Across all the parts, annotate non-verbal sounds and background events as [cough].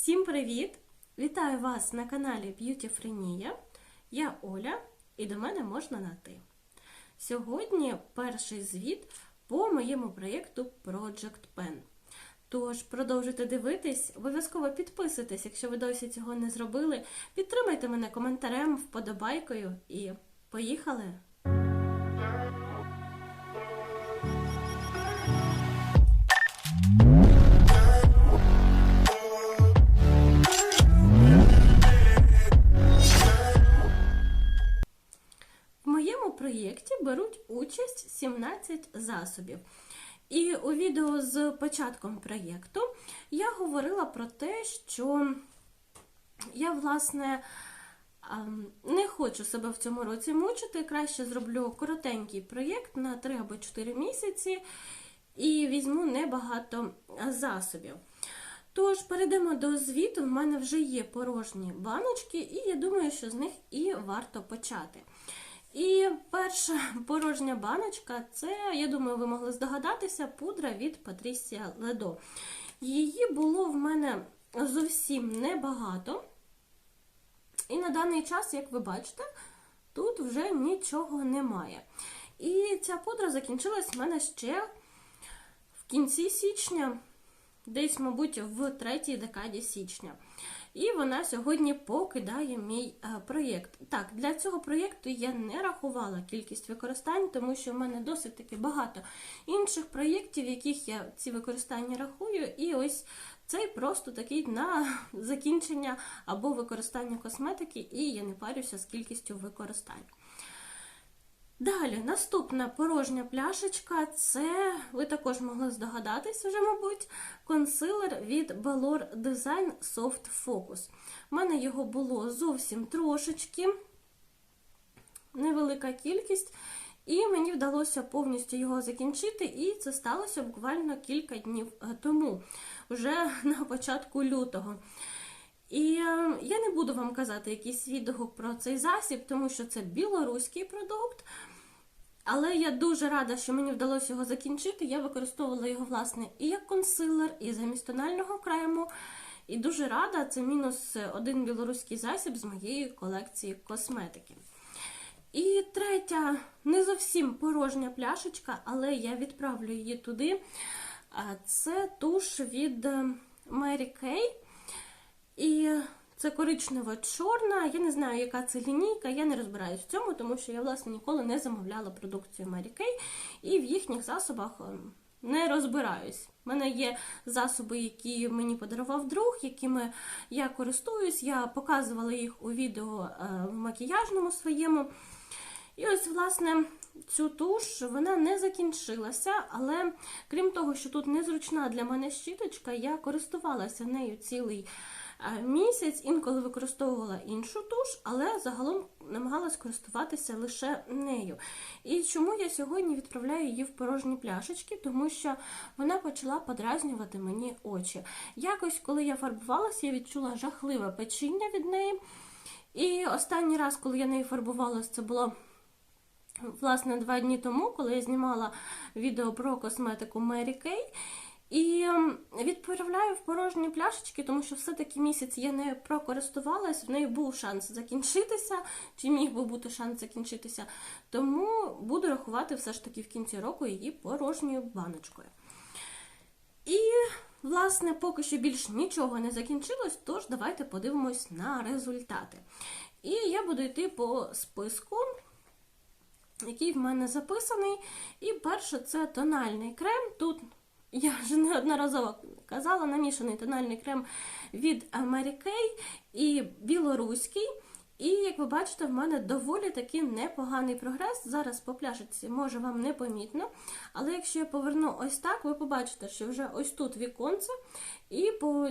Всім привіт! Вітаю вас на каналі Б'ютіфренія. Я Оля і до мене можна на ти. Сьогодні перший звіт по моєму проєкту Project Pen. Тож продовжуйте дивитись, обов'язково підписуйтесь, якщо ви досі цього не зробили. Підтримайте мене коментарем, вподобайкою і поїхали! Беруть участь 17 засобів. І у відео з початком проєкту я говорила про те, що я, власне, ем, не хочу себе в цьому році мучити. Краще зроблю коротенький проєкт на 3 або 4 місяці і візьму небагато засобів. Тож, перейдемо до звіту. В мене вже є порожні баночки, і я думаю, що з них і варто почати. І перша [laughs] порожня баночка це, я думаю, ви могли здогадатися, пудра від Patricia Ледо. Її було в мене зовсім небагато. І на даний час, як ви бачите, тут вже нічого немає. І ця пудра закінчилась в мене ще в кінці січня, десь, мабуть, в третій декаді січня. І вона сьогодні покидає мій е, проєкт. Так, для цього проєкту я не рахувала кількість використань, тому що в мене досить таки багато інших проєктів, яких я ці використання рахую. І ось цей просто такий на закінчення або використання косметики, і я не парюся з кількістю використань. Далі, наступна порожня пляшечка це, ви також могли здогадатись вже, мабуть, консилер від Balor Design Soft Focus. У мене його було зовсім трошечки, невелика кількість, і мені вдалося повністю його закінчити, і це сталося буквально кілька днів тому, вже [laughs] на початку лютого. І е, я не буду вам казати якийсь відгук про цей засіб, тому що це білоруський продукт. Але я дуже рада, що мені вдалося його закінчити. Я використовувала його, власне, і як консилер, і замість тонального крему. І дуже рада, це мінус один білоруський засіб з моєї колекції косметики. І третя, не зовсім порожня пляшечка, але я відправлю її туди. Це туш від Mary Kay. І це коричнева чорна. Я не знаю, яка це лінійка, я не розбираюсь в цьому, тому що я, власне, ніколи не замовляла продукцію Mary Kay і в їхніх засобах ем, не розбираюсь. У мене є засоби, які мені подарував друг, якими я користуюсь. Я показувала їх у відео е, в макіяжному своєму. І ось, власне, цю туш вона не закінчилася, але крім того, що тут незручна для мене щіточка, я користувалася нею цілий місяць, інколи використовувала іншу туш, але загалом намагалась користуватися лише нею. І чому я сьогодні відправляю її в порожні пляшечки? Тому що вона почала подразнювати мені очі. Якось, коли я фарбувалася, я відчула жахливе печіння від неї. І останній раз, коли я нею фарбувалася, це було. Власне, два дні тому, коли я знімала відео про косметику Mary Kay, і ем, відправляю в порожні пляшечки, тому що все-таки місяць я не прокористувалась, в неї був шанс закінчитися, чи міг би бути шанс закінчитися. Тому буду рахувати все ж таки в кінці року її порожньою баночкою. І, власне, поки що більш нічого не закінчилось, тож давайте подивимось на результати. І я буду йти по списку. Який в мене записаний. І перше це тональний крем. Тут я вже неодноразово казала, намішаний тональний крем від Mary і білоруський. І, як ви бачите, в мене доволі таки непоганий прогрес. Зараз по пляшечці, може вам не помітно. Але якщо я поверну ось так, ви побачите, що вже ось тут віконце, і по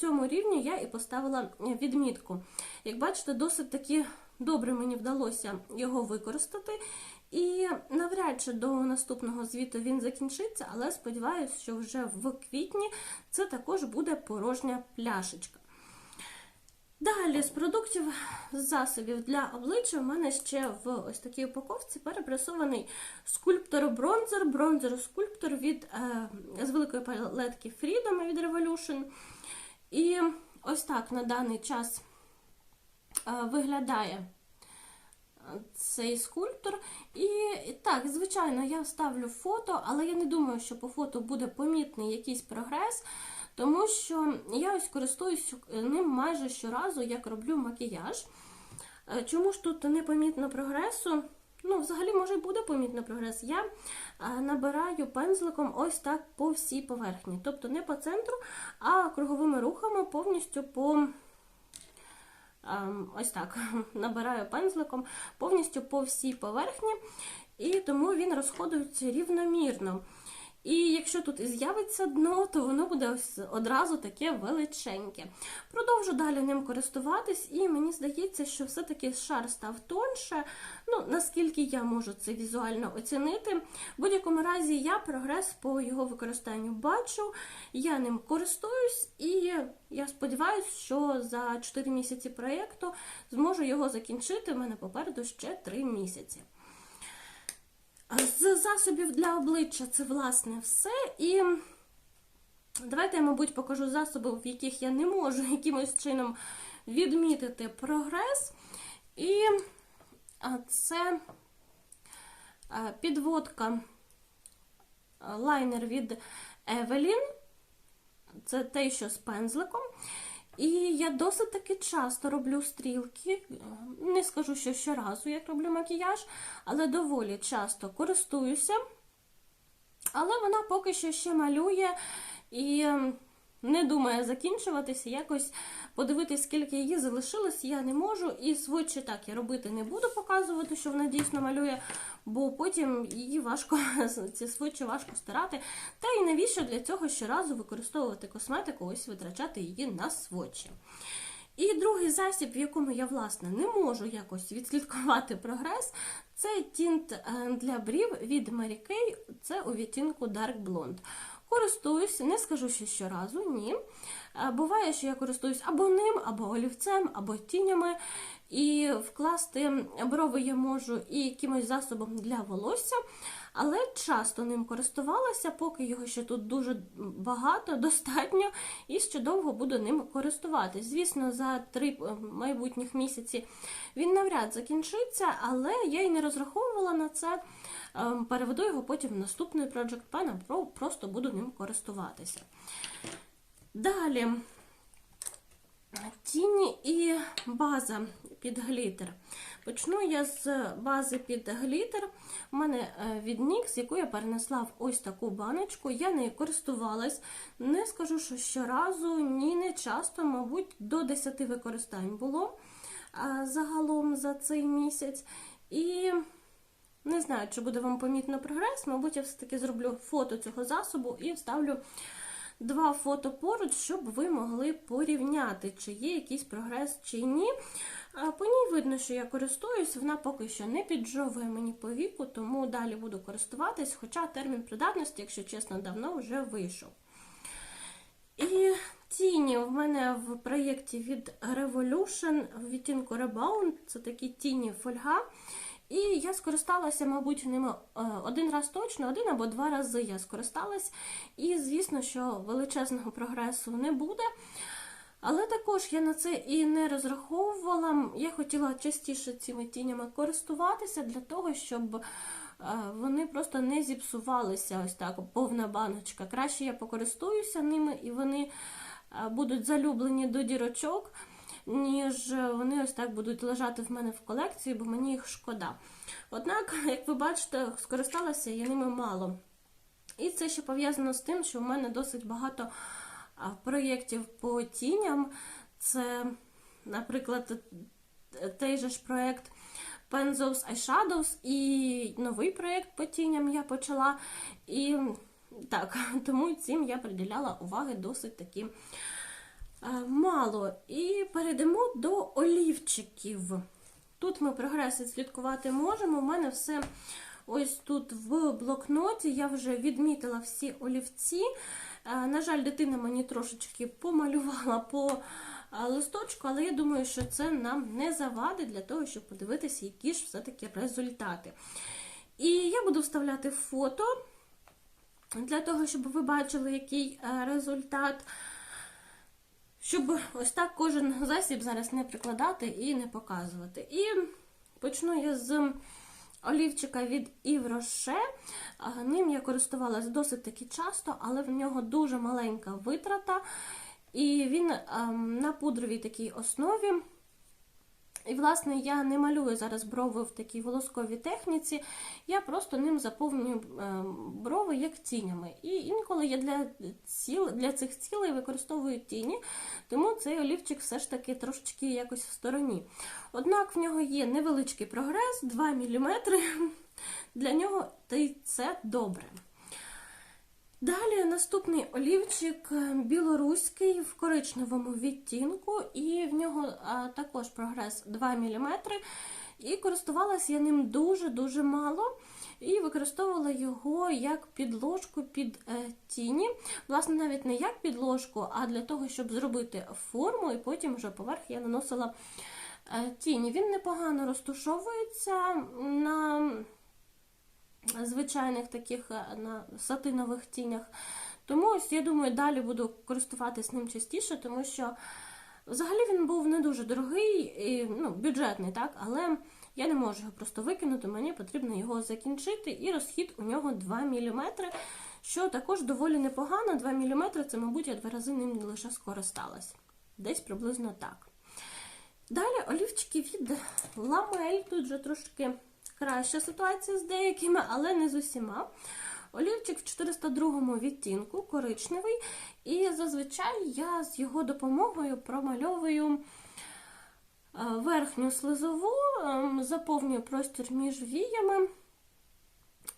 цьому рівні я і поставила відмітку. Як бачите, досить таки добре мені вдалося його використати. І навряд чи до наступного звіту він закінчиться, але сподіваюся, що вже в квітні це також буде порожня пляшечка. Далі, з продуктів з засобів для обличчя, в мене ще в ось такій упаковці перепресований скульптор-бронзер, бронзер-скульптор від, е, з великої палетки Freedom від Revolution. І ось так на даний час е, виглядає цей скульптор. І так, звичайно, я вставлю фото, але я не думаю, що по фото буде помітний якийсь прогрес, тому що я ось користуюсь ним майже щоразу, як роблю макіяж. Е, Чому ж тут непомітно прогресу? Ну, взагалі, може, буде помітно прогрес. Я е, набираю пензликом ось так по всій поверхні. Тобто не по центру, а круговими рухами повністю по. Ем, Ось так [laughs] набираю пензликом повністю по всій поверхні, і тому він розходується рівномірно. І якщо тут і з'явиться дно, то воно буде одразу таке величеньке. Продовжу далі ним користуватись, і мені здається, що все-таки шар став тонше. Ну, наскільки я можу це візуально оцінити. В будь-якому разі я прогрес по його використанню бачу, я ним користуюсь, і я сподіваюся, що за 4 місяці проєкту зможу його закінчити. У мене попереду ще 3 місяці. З засобів для обличчя це, власне, все. І давайте я, мабуть, покажу засоби, в яких я не можу [laughs] якимось чином відмітити прогрес. І це підводка лайнер від Evelyn. Це те, що з пензликом. І я досить таки часто роблю стрілки. Не скажу, що щоразу як роблю макіяж, але доволі часто користуюся. Але вона поки що ще малює і не думає закінчуватися. Якось подивитись, скільки її залишилось, я не можу. І сводчі так я робити не буду показувати, що вона дійсно малює, бо потім її важко, [laughs] ці сводчі важко стирати. Та й навіщо для цього щоразу використовувати косметику, ось витрачати її на сводчі. І другий засіб, в якому я, власне, не можу якось відслідкувати прогрес, це тінт для брів від Mary Kay, це у відтінку Dark Blonde. Користуюсь, не скажу що щоразу, ні. Буває, що я користуюсь або ним, або олівцем, або тінями. І вкласти брови я можу і якимось засобом для волосся, але часто ним користувалася, поки його ще тут дуже багато, [laughs] достатньо, і ще довго буду ним користуватись. Звісно, за три майбутніх місяці він навряд закінчиться, але я й не розраховувала на це. Переведу його потім в наступний Project Pen, або просто буду ним користуватися. Далі тіні і база під глітер. Почну я з бази під глітер. У мене від NYX, яку я перенесла в ось таку баночку. Я нею користувалась. Не скажу, що щоразу, ні, не часто, мабуть, до 10 використань було загалом за цей місяць. І не знаю, чи буде вам помітно прогрес, мабуть, я все-таки зроблю фото цього засобу і вставлю два фото поруч, щоб ви могли порівняти, чи є якийсь прогрес, чи ні. По ній видно, що я користуюсь, вона поки що не піджовує мені по віку, тому далі буду користуватись, хоча термін придатності, якщо чесно, давно вже вийшов. І тіні в мене в проєкті від Revolution в відтінку Rebound, це такі тіні фольга. І я скористалася, мабуть, ними один раз точно, один або два рази я скористалась. І, звісно, що величезного прогресу не буде. Але також я на це і не розраховувала. Я хотіла частіше цими тінями користуватися для того, щоб вони просто не зіпсувалися ось так, повна баночка. Краще я покористуюся ними, і вони будуть залюблені до дірочок ніж вони ось так будуть лежати в мене в колекції, бо мені їх шкода. Однак, [laughs] як ви бачите, скористалася я ними мало. І це ще пов'язано з тим, що в мене досить багато проєктів по тіням. Це, наприклад, той же ж проєкт Penzos Eyeshadows і новий проєкт по тіням я почала. І так, [laughs] тому цим я приділяла уваги досить таки мало. І перейдемо до олівчиків. Тут ми прогрес відслідкувати можемо. У мене все ось тут в блокноті. Я вже відмітила всі олівці. На жаль, дитина мені трошечки помалювала по листочку, але я думаю, що це нам не завадить для того, щоб подивитися, які ж все-таки результати. І я буду вставляти фото для того, щоб ви бачили, який результат. Щоб ось так кожен засіб зараз не прикладати і не показувати. І почну я з олівчика від Івроше. Ним я користувалась досить таки часто, але в нього дуже маленька витрата. І він ем, на пудровій такій основі. І, власне, я не малюю зараз брови в такій волосковій техніці, я просто ним заповнюю е, брови як тінями. І інколи я для ціл, для цих цілей використовую тіні, тому цей олівчик все ж таки трошечки якось в стороні. Однак в нього є невеличкий прогрес, 2 мм. [laughs] Для нього це добре. Далі наступний олівчик е, білоруський в коричневому відтінку, і в нього а, також прогрес 2 мм. І користувалася я ним дуже-дуже мало. І використовувала його як підложку під е, тіні. Власне, навіть не як підложку, а для того, щоб зробити форму, і потім вже поверх я наносила е, тіні. Він непогано розтушовується на звичайних таких е, на сатинових тінях. Тому ось, я думаю, далі буду користуватись ним частіше, тому що взагалі він був не дуже дорогий, і, ну, бюджетний, так, але я не можу його просто викинути, мені потрібно його закінчити, і розхід у нього 2 мм, що також доволі непогано. 2 мм це, мабуть, я два рази ним лише скористалась. Десь приблизно так. Далі олівчики від ламель, тут вже трошки краща ситуація з деякими, але не з усіма. Олівчик в 402 відтінку, коричневий, і зазвичай я з його допомогою промальовую е, верхню слизову, ем, заповнюю простір між віями.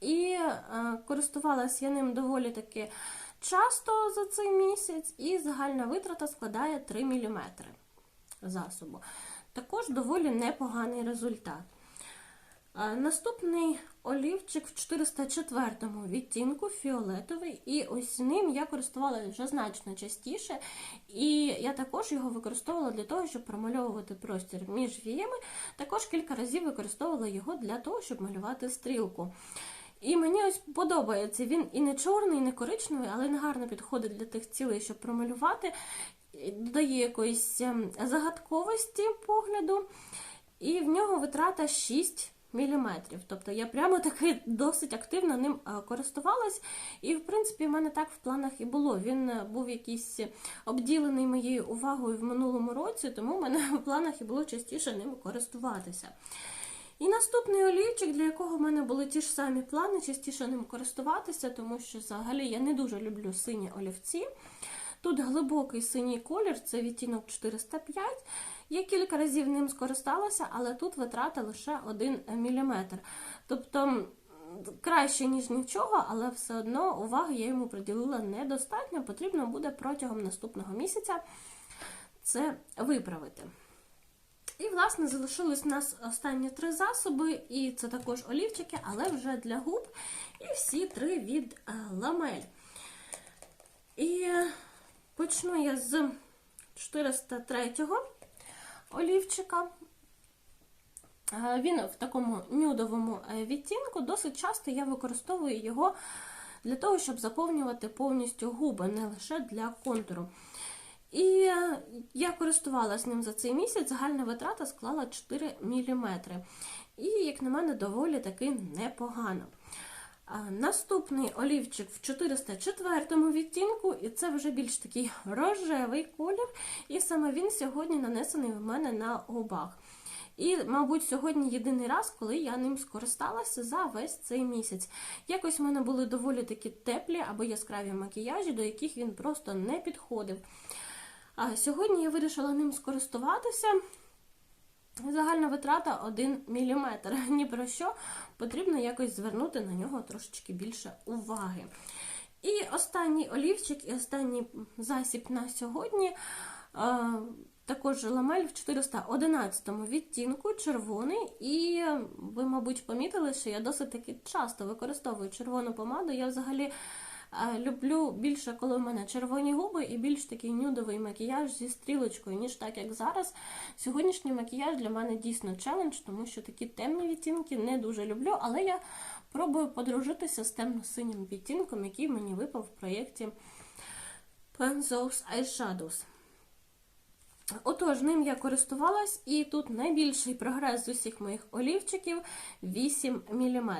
І е, користувалася я ним доволі таки часто за цей місяць, і загальна витрата складає 3 мм засобу. Також доволі непоганий результат. Наступний олівчик в 404 відтінку фіолетовий, і ось ним я користувалася вже значно частіше. І я також його використовувала для того, щоб промальовувати простір між віями. Також кілька разів використовувала його для того, щоб малювати стрілку. І мені ось подобається. Він і не чорний, і не коричневий, але не гарно підходить для тих цілей, щоб промалювати. Додає якоїсь ем, загадковості погляду. І в нього витрата 6 міліметрів. Тобто я прямо таки [laughs] досить активно ним користувалась, і, в принципі, в мене так в планах і було. Він е, був якийсь обділений моєю увагою в минулому році, тому в мене [laughs] в планах і було частіше ним користуватися. І наступний олівчик, для якого в мене були ті ж самі плани, частіше ним користуватися, тому що взагалі я не дуже люблю сині олівці. Тут глибокий синій колір, це відтінок 405. Я кілька разів ним скористалася, але тут витрата лише 1 мм. Тобто краще, ніж нічого, але все одно уваги я йому приділила недостатньо. Потрібно буде протягом наступного місяця це виправити. І, власне, залишились у нас останні три засоби, і це також олівчики, але вже для губ. І всі три від е, ламель. І почну я з 403-го олівчика. Е, він в такому нюдовому е, відтінку. Досить часто я використовую його для того, щоб заповнювати повністю губи, не лише для контуру. І е, я користувалася ним за цей місяць, загальна витрата склала 4 мм. І, як на мене, доволі таки непогано. Наступний олівчик в 404 відтінку, і це вже більш такий рожевий колір, і саме він сьогодні нанесений в мене на губах. І, мабуть, сьогодні єдиний раз, коли я ним скористалася за весь цей місяць. Якось в мене були доволі такі теплі або яскраві макіяжі, до яких він просто не підходив. А сьогодні я вирішила ним скористуватися. Загальна витрата 1 мм. [laughs] Ні про що потрібно якось звернути на нього трошечки більше уваги. І останній олівчик, і останній засіб на сьогодні. Також ламель в 411 відтінку червоний, і ви, мабуть, помітили, що я досить таки часто використовую червону помаду. Я взагалі Люблю більше, коли в мене червоні губи і більш такий нюдовий макіяж зі стрілочкою, ніж так, як зараз. Сьогоднішній макіяж для мене дійсно челендж, тому що такі темні відтінки не дуже люблю, але я пробую подружитися з темно-синім відтінком, який мені випав в проєкті Penzos Eyeshadows. Отож, ним я користувалась, і тут найбільший прогрес з усіх моїх олівчиків 8 мм.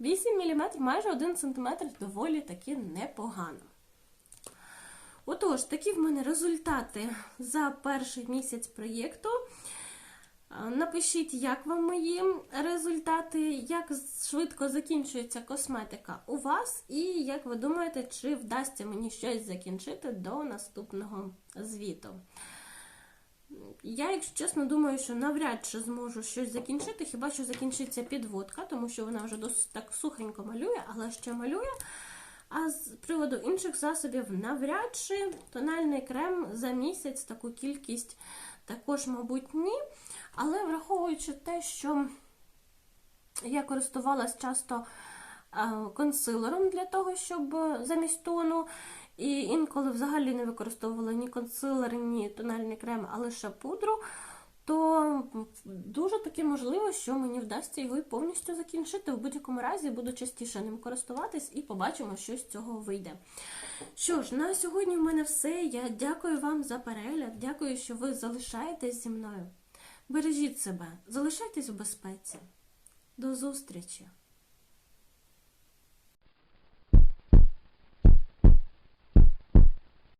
8 мм, майже 1 см доволі таки непогано. Отож, такі в мене результати за перший місяць проєкту. Напишіть, як вам мої результати, як швидко закінчується косметика у вас, і як ви думаєте, чи вдасться мені щось закінчити до наступного звіту. Я, якщо чесно, думаю, що навряд чи зможу щось закінчити, хіба що закінчиться підводка, тому що вона вже досить так сухенько малює, але ще малює. А з приводу інших засобів, навряд чи тональний крем за місяць таку кількість також, мабуть, ні. Але враховуючи те, що я користувалась часто е, консилером для того, щоб е, замість тону, і інколи взагалі не використовувала ні консилер, ні тональний крем, а лише пудру, то дуже таки можливо, що мені вдасться його і повністю закінчити. В будь-якому разі буду частіше ним користуватись і побачимо, що з цього вийде. Що ж, на сьогодні в мене все. Я дякую вам за перегляд. Дякую, що ви залишаєтесь зі мною. Бережіть себе, залишайтесь в безпеці. До зустрічі!